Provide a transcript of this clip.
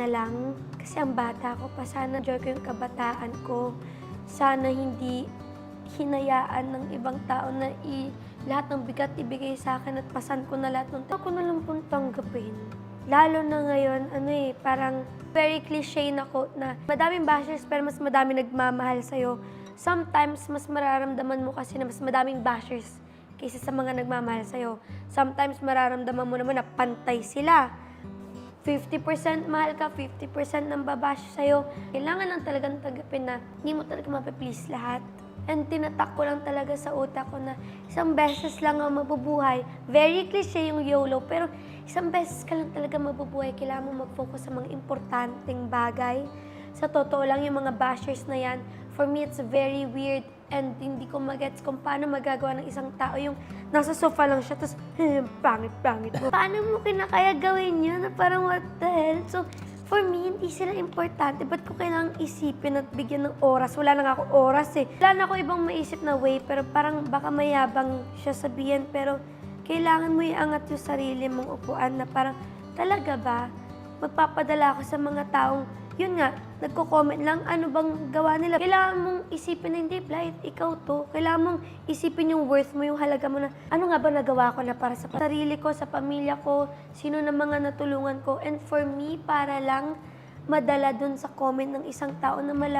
na lang. Kasi ang bata ko pa, sana enjoy ko yung kabataan ko. Sana hindi hinayaan ng ibang tao na i lahat ng bigat ibigay sa akin at pasan ko na lahat ng ako na lang pong tanggapin. Lalo na ngayon, ano eh, parang very cliche na quote na madaming bashers pero mas madami nagmamahal sa'yo. Sometimes, mas mararamdaman mo kasi na mas madaming bashers kaysa sa mga nagmamahal sa'yo. Sometimes, mararamdaman mo naman na pantay sila. 50% mahal ka, 50% ng babash sa'yo. Kailangan lang talagang tanggapin na hindi mo talaga mapiplease lahat. And tinatak ko lang talaga sa utak ko na isang beses lang ang mabubuhay. Very cliche yung YOLO, pero isang beses ka lang talaga mabubuhay. Kailangan mo mag-focus sa mga importanteng bagay. Sa totoo lang, yung mga bashers na yan, for me, it's very weird and hindi ko magets kung paano magagawa ng isang tao yung nasa sofa lang siya, tapos pangit-pangit mo. paano mo kinakaya gawin yun na parang what the hell? So, for me, hindi sila importante. Ba't ko kailangang isipin at bigyan ng oras? Wala na nga ako oras eh. Wala na ako ibang maisip na way, pero parang baka mayabang siya sabihin, pero kailangan mo iangat yung sarili mong upuan na parang, talaga ba? Magpapadala ako sa mga taong, yun nga, nagko-comment lang, ano bang gawa nila. Kailangan mong isipin na hindi, Blight, ikaw to. Kailangan mong isipin yung worth mo, yung halaga mo na, ano nga ba nagawa ko na para sa sarili ko, sa pamilya ko, sino na mga natulungan ko. And for me, para lang madala dun sa comment ng isang tao na malaman